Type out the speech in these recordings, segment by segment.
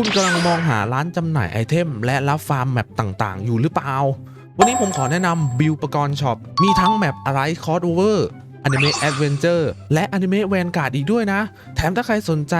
คุณกำลังมองหาร้านจำหน่ายไอเทม และรับฟาร์มแมปต่างๆ อยู่หรือเปล่า วันนี้ผมขอแนะนำบิลปกรณ์ช็อป มีทั้งแมปอะไรคอร์ดโอเวอร์อนิเมะแอดเวนเจอร์และอนิเมะแวนการ์ดอีกด้วยนะ แถมถ้าใครสนใจ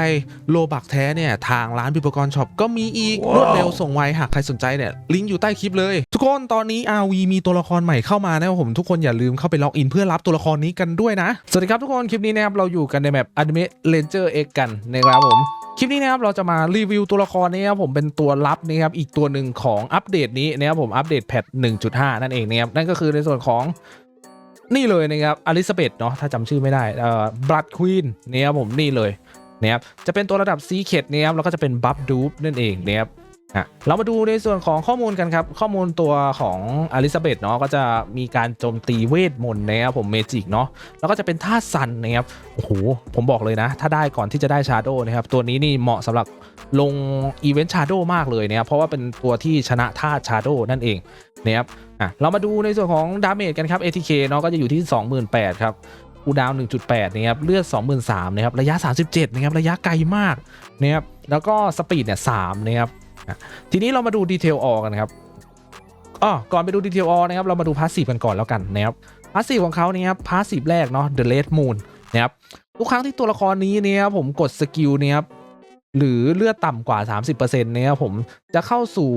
โลบักแท้เนี่ย ทางร้านบิลปกรณ์ช็อปก็มีอีกรวดเร็วส่งไว หากใครสนใจเนี่ย ลิงก์อยู่ใต้คลิปเลย ทุกคนตอนนี้ RV มีตัวละครใหม่เข้ามานะครับผมทุกคนอย่าลืมเข้าไปล็อกอินเพื่อรับตัวละครนี้กันด้วยนะ สวัสดีครับทุกคนคลิปนี้นะครับเราอยู่กันในแมปอนิเมะเลนเจอร์เอ็กกันนะครับผม คลิปนี้นะครับเราจะมารีวิวตัวละครนี้ครับผมเป็นตัวลับนะครับอีกตัวหนึ่งของอัปเดตนี้นะครับผมอัปเดตแพท1.5 นั่นเองนะครับนั่นก็คือในส่วนของนี่เลยนะครับอลิซาเบธเนาะถ้าจำชื่อไม่ได้เอ่อบลัดควีนนี่ครับผมนี่เลยนะครับจะเป็นตัวระดับซีเคดนะครับแล้วก็จะเป็นบัฟดูฟนั่นเองนะครับ อะเรามาดูในส่วนของข้อมูลกันครับ ข้อมูลตัวของอลิซาเบธเนาะก็จะมีการโจมตีเวทมนต์นะครับผมเมจิกเนาะแล้วก็จะเป็นท่าตุซันนะครับโอ้โหผมบอกเลยนะ ถ้าได้ก่อนที่จะได้ชาโดนะครับ ตัวนี้นี่เหมาะสำหรับลงอีเวนต์ชาโดมากเลยนะครับเพราะว่าเป็นตัวที่ชนะท่าชาโดนั่นเองนะครับอะเรามาดูในส่วนของดาเมจกันครับ ATK เนาะก็จะอยู่ที่ 28,000ครับูดาว 1.8นะครับ เลือด 23,000นะครับ ระยะ 37นะครับ ระยะไกลมากนะครับ แล้วก็สปีดเนี่ย3นะครับ ทีนี้เรามาดูดีเทลออกันครับอ๋อก่อนไปดูดีเทลออนะครับเรามาดูพาสซีฟกันก่อนแล้วกันนะครับพาสซีฟของเขาเนี่ยครับพาสซีฟแรกเนาะ The Red Moon นะครับทุกครั้งที่ตัวละครนี้เนี่ยครับผมกดสกิลเนี่ยครับหรือเลือดต่ำกว่า 30%เนี่ยครับผมจะเข้าสู่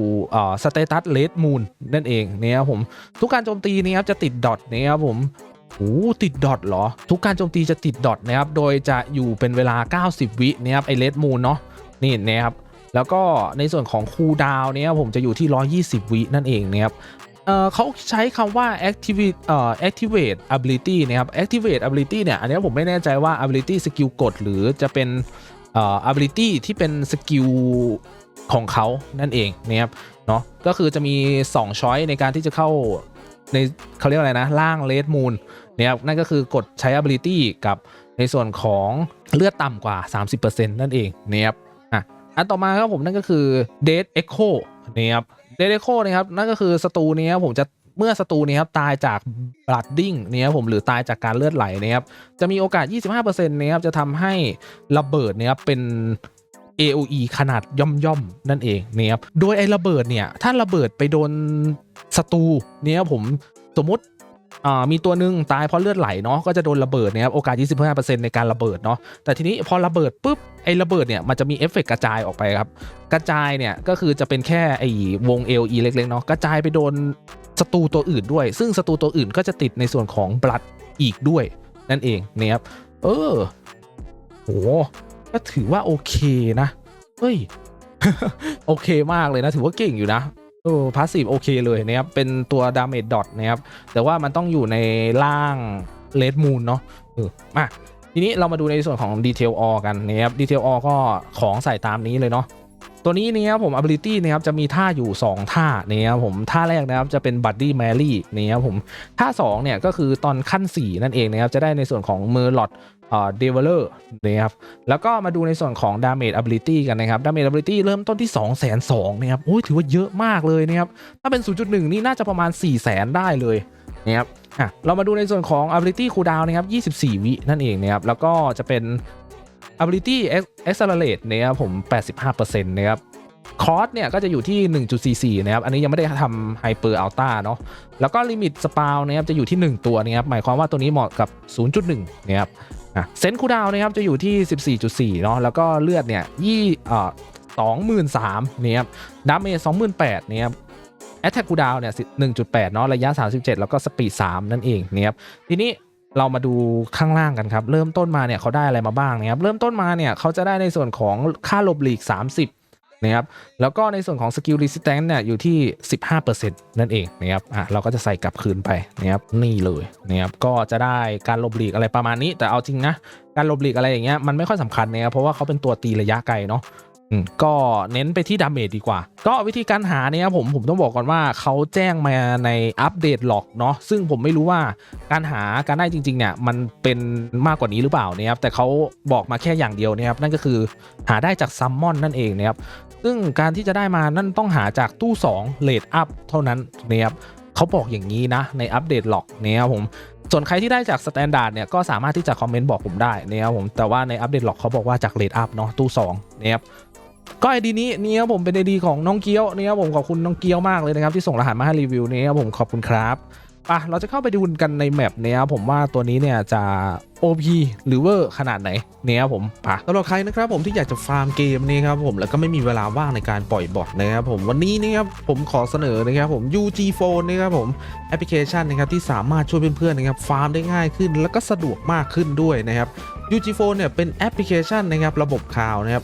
สเตตัสเลดมูนนั่นเองเนี่ยครับผมทุกการโจมตีเนี่ยครับจะติดดอทเนี่ยครับผมโอ้ติดดอทเหรอ ทุกการโจมตีจะติดดอทนะครับโดยจะอยู่เป็นเวลา 90 วิเนี่ยครับไอเลดมูนเนาะนี่นะครับ แล้วก็ในส่วนของคูลดาวน์เนี่ยผมจะอยู่ที่ 120 วินั่นเองนะครับเเขาใช้คำว่า activate เอ่อ activate ability นะครับ activate ability เนี่ย อันนี้ผมไม่แน่ใจว่า ability skill กดหรือจะเป็นเอ่อ ability ที่เป็นสกิลของเขานั่นเองนะครับเนาะก็คือจะมี 2 ช้อยในการที่จะเข้าในเขาเรียกอะไรนะ ล่าง red moon นะครับนั่นก็คือกดใช้ ability กับในส่วนของเลือดต่ำกว่า 30%นั่นเองนะครับ อันต่อมาครับผมนั่นก็คือ dead echo นะครับเดเดโคนะครับนั่นก็คือศัตรูนี้ยผมจะเมื่อศัตรูนี้ครับตายจากบลัดดิ้งเนี่ยครับผมหรือตายจากการเลือดไหลนะครับจะมีโอกาส 25%นะครับจะทำให้ระเบิดเนี่ยครับเป็น AOE ขนาดย่อมย่อมๆนั่นเองนะครับโดยไอ้ระเบิดเนี่ยถ้าระเบิดไปโดนศัตรูเนี่ยครับผมสมมติ มีตัวหนึ่งตายเพราะเลือดไหลเนาะก็จะโดนระเบิดนะครับโอกาส 25%ในการระเบิดเนาะแต่ทีนี้พอระเบิดปุ๊บไอ้ระเบิดเนี่ยมันจะมีเอฟเฟกต์กระจายออกไปครับกระจายเนี่ยก็คือจะเป็นแค่ไอ้วง LE เล็กๆเนาะกระจายไปโดนศัตรูตัวอื่นด้วย ซึ่งศัตรูตัวอื่นก็จะติดในส่วนของบลัดอีกด้วย นั่นเองนะครับเออโหก็ถือว่าโอเคนะเฮ้ยโอเคมากเลยนะถือว่าเก่งอยู่นะ เออพาสซีฟโอเคเลยนะครับ เป็นตัวดาเมจดอทนะครับ แต่ว่ามันต้องอยู่ในล่างเลดมูนเนาะเออมาทีนี้เรามาดูในส่วนของดีเทลออกันนะครับดีเทลออก็ของใส่ตามนี้เลยเนาะตัวนี้เนี่ยครับผม ability นะครับจะมีท่าอยู่ 2 ท่าเนี่ยครับผมท่าแรกนะครับจะเป็น buddy mary เนี่ยครับผมท่า2เนี่ยก็คือตอนขั้น 4 นั่นเองนะครับจะได้ในส่วนของ merlot เอ่อ develer นะครับแล้วก็มาดูในส่วนของ damage ability กันนะครับ damage ability เริ่มต้นที่ 2 2 0 0 0นะครับโอ้ยถือว่าเยอะมากเลยนะครับ ถ้าเป็น 0.1 นี่น่าจะประมาณ 4 0 0 0 0 0 ได้เลยนะครับอะเรามาดูในส่วนของ ability cooldown นะครับ 24 วินั่นเองนะครับ แล้วก็จะเป็น ability accelerate นะครับผม 85%นะครับคอสเนี่ยก็จะอยู่ที่ 1.44 นะครับ อันนี้ยังไม่ได้ทำ hyper alta เนาะ แล้วก็ลิมิตสปาวนะครับจะอยู่ที่ 1 ตัวนะครับ หมายความว่าตัวนี้เหมาะกับ 0.1 นะครับ เซนคูดาวนะครับจะอยู่ที่ 14.4 เนาะแล้วก็เลือดเนี่ยยี่เอ่อ23,000นะครับดาเมจ28,000นะครับแอตแทกคูดาวเนี่ย1.8เนาะระยะ 37 แล้วก็สปีด3นั่นเองเนะครับทีนี้เรามาดูข้างล่างกันครับ เริ่มต้นมาเนี่ยเขาได้อะไรมาบ้างนะครับเริ่มต้นมาเนี่ยเขาจะได้ในส่วนของค่าหลบหลีก 30 นะครับแล้วก็ในส่วนของสกิล resistance เนี่ยอยู่ที่ 15%นั่นเองนะครับอะเราก็จะใส่กลับคืนไปนะครับนี่เลยนะครับก็จะได้การหลบหลีกอะไรประมาณนี้ แต่เอาจริงนะการหลบหลีกอะไรอย่างเงี้ยมันไม่ค่อยสำคัญนะครับเพราะว่าเขาเป็นตัวตีระยะไกลเนาะ ก็เน้นไปที่ดาเมจดีกว่า ก็วิธีการหาเนี่ยครับผมผมต้องบอกก่อนว่าเขาแจ้งมาในอัปเดตหลอกเนาะซึ่งผมไม่รู้ว่าการหาการได้จริงๆเนี่ยมันเป็นมากกว่านี้หรือเปล่านะครับแต่เขาบอกมาแค่อย่างเดียวนะครับนั่นก็คือหาได้จากซัมมอนนั่นเองนะครับซึ่งการที่จะได้มานั่นต้องหาจากตู้2เลดอัพเท่านั้นนะครับเขาบอกอย่างนี้นะในอัปเดตหลอกเนะครับผมส่วนใครที่ได้จากสแตนดาร์ดเนี่ยก็สามารถที่จะคอมเมนต์บอกผมได้นะครับผมแต่ว่าในอัปเดตหลอกเขาบอกว่าจากเลดอัพเนาะตู้2นะครับ ก็ไอดีนี้นี่ครับผมเป็นไอดีของน้องเกียวนี่ครับผมขอบคุณน้องเกียวมากเลยนะครับที่ส่งรหัสมาให้รีวิวนี่ครับผมขอบคุณครับอะเราจะเข้าไปดูกันในแมปเนี้ยผมว่าตัวนี้เนี่ยจะ OP หรือเวอร์ขนาดไหนเนี่ยครับผมปะสำหรับใครนะครับผมที่อยากจะฟาร์มเกมนี้ครับผมแล้วก็ไม่มีเวลาว่างในการปล่อยบอทนะครับผมวันนี้นะครับผมขอเสนอนะครับผม UG Phone นะครับผมแอปพลิเคชันนะครับที่สามารถช่วยเพื่อนๆนะครับฟาร์มได้ง่ายขึ้น แล้วก็สะดวกมากขึ้นด้วยนะครับ UG Phone เนี่ยเป็นแอปพลิเคชันนะครับระบบข่าวนะครับ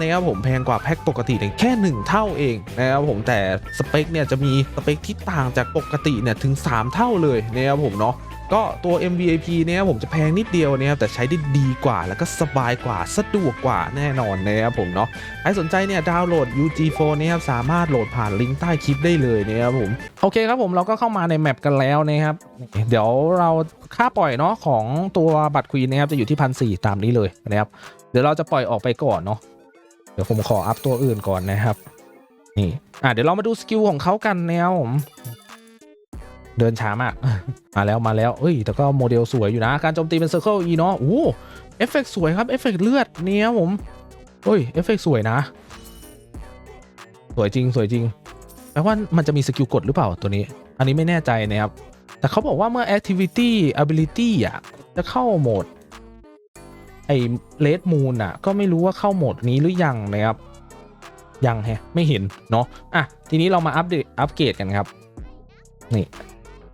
นะครับผมแพงกว่าแพ็กปกติเนี่ยแค่ 1 เท่าเองนะครับผมแต่สเปคเนี่ยจะมีสเปคที่ต่างจากปกติเนี่ยถึง 3 เท่าเลยนะครับผมเนาะก็ตัว MVP เนี่ยผมจะแพงนิดเดียวนะครับแต่ใช้ได้ดีกว่าแล้วก็สบายกว่าสะดวกกว่าแน่นอนนะครับผมเนาะใครสนใจเนี่ยดาวน์โหลด UG Phone นะครับสามารถโหลดผ่านลิงก์ใต้คลิปได้เลยนะครับผมโอเคครับผมเราก็เข้ามาในแมปกันแล้วนะครับเดี๋ยวเราค่าปล่อยเนาะของตัวบัตรควีนนะครับจะอยู่ที่พันสตามนี้เลยนะครับเดี๋ยวเราจะปล่อยออกไปก่อนเนาะ ดี๋ยวผมขออัพตัวอื่นก่อนนะครับ นี่อะเดี๋ยวเรามาดูสกิลของเขากันนะครับผมเดินช้ามาก มาแล้วมาแล้วเอ้ย แต่ก็โมเดลสวยอยู่นะ การโจมตีเป็นเซอร์เคิลอีเนาะโอ้เอฟเฟกต์สวยครับ เอฟเฟกต์เลือดเนี่ยผมเฮ้ย เอฟเฟกต์สวยนะ สวยจริงสวยจริง แปลว่ามันจะมีสกิลกดหรือเปล่าตัวนี้ อันนี้ไม่แน่ใจนะครับ แต่เขาบอกว่าเมื่อ activity ability อะ จะเข้าโหมด ไอ้ red moon อะ ก็ไม่รู้ว่าเข้าโหมดนี้หรือยังนะครับ ยังแฮะ ไม่เห็น เนาะอะ ทีนี้เรามาอัปเดตอัปเกรดกันครับ นี่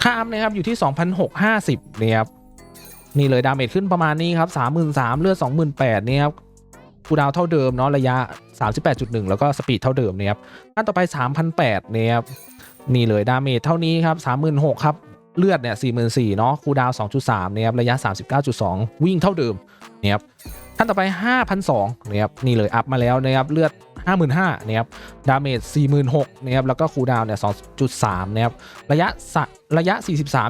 ค่าอัพนะครับ อยู่ที่ 2,650นี่ครับ นี่เลยดาเมจขึ้นประมาณนี้ครับ 33,000เลือด28,000นี่ครับคูดาวเท่าเดิมเนาะระยะ 38.1 แล้วก็สปีดเท่าเดิมนี่ครับขั้นต่อไป 3,800นี่ครับนี่เลยดาเมจเท่านี้ครับ36,000ครับ เลือดเนี่ย44,000เนาะคูดาวน์2.3นี่ยครับระยะ39.2วิ่งเท่าเดิมเนี่ยครับขั้นต่อไป5,200นี่ครับนี่เลยอัพมาแล้วนะครับเลือด55,000นี่ครับดาเมจ46,000นหกนะครับแล้วก็คูดาวเนี่ย2.3นะครับระยะสะระยะ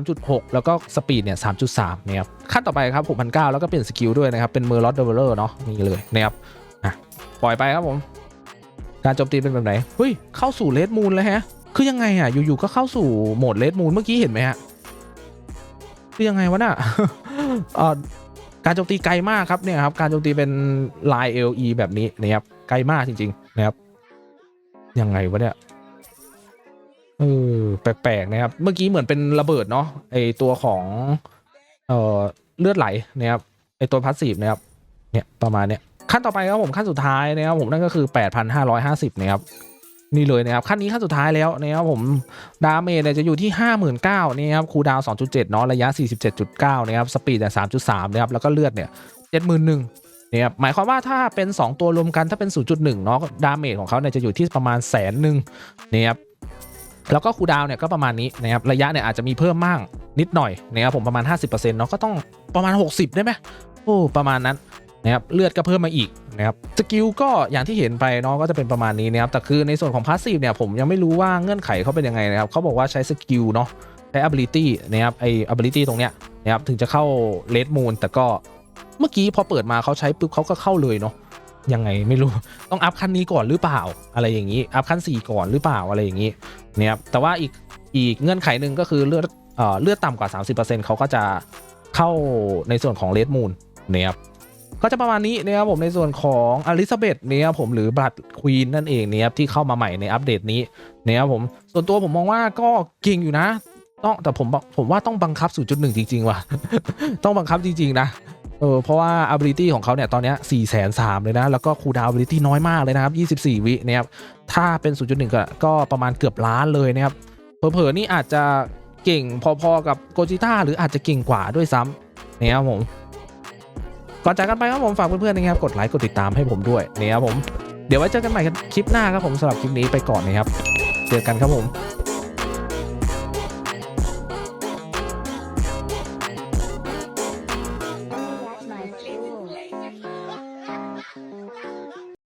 43.6แล้วก็สปีดเนี่ย3.3นะครับขั้นต่อไปครับ6,900แล้วก็เปลี่ยนสกิลด้วยนะครับเป็นเมอร์ลอดเดเวลเลอร์เนาะนี่เลยนะครับอะปล่อยไปครับผมการโจมตีเป็นแบบไหนเฮ้ยเข้าสู่เลดมูนแล้วฮะคือยังไงอะอยู่ๆก็เข้าสู่โหมดเลดมูนเมื่อกี้เห็นไหมฮะ คือยังไงวะน่ะเอ่อการโจมตีไกลมากครับเนี่ยครับการโจมตีเป็นลาย LE แบบนี้นะครับไกลมากจริง ๆ นะครับ ยังไงวะเนี่ยเออแปลกๆนะครับ เมื่อกี้เหมือนเป็นระเบิดเนาะไอตัวของเอ่อเลือดไหลนะครับไอตัวพาสซีฟนะครับเนี่ยประมาณเนี้ยขั้นต่อไปครับผมขั้นสุดท้ายนะครับผมนั่นก็คือ 8,550นะครับ นี่เลยนะครับขั้นนี้ขั้นสุดท้ายแล้วนะครับผมดาเมจเนี่ยจะอยู่ที่ 59,000นี่ครับคูดาว 2.7เนาะระยะ 47.9นะครับสปีดเนี่ย3.3นะครับแล้วก็เลือดเนี่ย71,000นะครับหมายความว่าถ้าเป็น 2 ตัวรวมกันถ้าเป็น 0.1 เนาะดาเมจของเขาเนี่ยจะอยู่ที่ประมาณแสนหนึ่งนะครับแล้วก็คูดาวเนี่ยก็ประมาณนี้นะครับระยะเนี่ยอาจจะมีเพิ่มมากนิดหน่อยนะครับผมประมาณ 50%เนาะก็ต้องประมาณ 60 ได้ไหมโอ้ประมาณนั้น นะครับเลือดก็เพิ่มมาอีกนะครับสกิลก็อย่างที่เห็นไปเนาะก็จะเป็นประมาณนี้นะครับแต่คือในส่วนของพาสซีฟเนี่ยผมยังไม่รู้ว่าเงื่อนไขเขาเป็นยังไงนะครับเขาบอกว่าใช้สกิลเนาะใช้ ability นะครับไอ ability ตรงเนี้ยนะครับถึงจะเข้า red moon แต่ก็เมื่อกี้พอเปิดมาเขาใช้ปุ๊บเขาก็เข้าเลยเนาะยังไงไม่รู้ต้องอัพขั้นนี้ก่อนหรือเปล่าอะไรอย่างนี้อัพขั้น 4 ก่อนหรือเปล่าอะไรอย่างนี้นี่ยครับแต่ว่าอีกอีกเงื่อนไขหนึ่งก็คือเลือดเอ่อเลือดต่ำกว่า 30%เขาก็จะเข้าในส่วนของเลดมูนนี่ยครับ ก็จะประมาณนี้นะครับผมในส่วนของอลิซาเบธเนี่ยครับผมหรือบัตควีนนั่นเองเนี่ยครับที่เข้ามาใหม่ในอัปเดตนี้เนี่ยครับผมส่วนตัวผมมองว่าก็เก่งอยู่นะต้องแต่ผมผมว่าต้องบังคับ 0.1 จริง ๆ ว่ะ ต้องบังคับจริง ๆ นะเออเพราะว่า ability ของเขาเนี่ย ตอนนี้4 3 0 0 0เลยนะ แล้วก็คูดาว ability น้อยมากเลยนะครับ 24 วินะครับ ถ้าเป็น 0.1 ก็ก็ประมาณเกือบล้านเลยนะครับ เผลอๆ นี่อาจจะเก่งพอๆ กับโกจิต้าหรืออาจจะเก่งกว่าด้วยซ้ำนี่ยครับผม ก่อนจากกันไปครับผมฝากเพื่อนๆนะครับกดไลค์กดติดตามให้ผมด้วยเนี่ยครับผมเดี๋ยวไว้เจอกันใหม่กันคลิปหน้าครับผมสำหรับคลิปนี้ไปก่อนนะครับเจอกันครับผม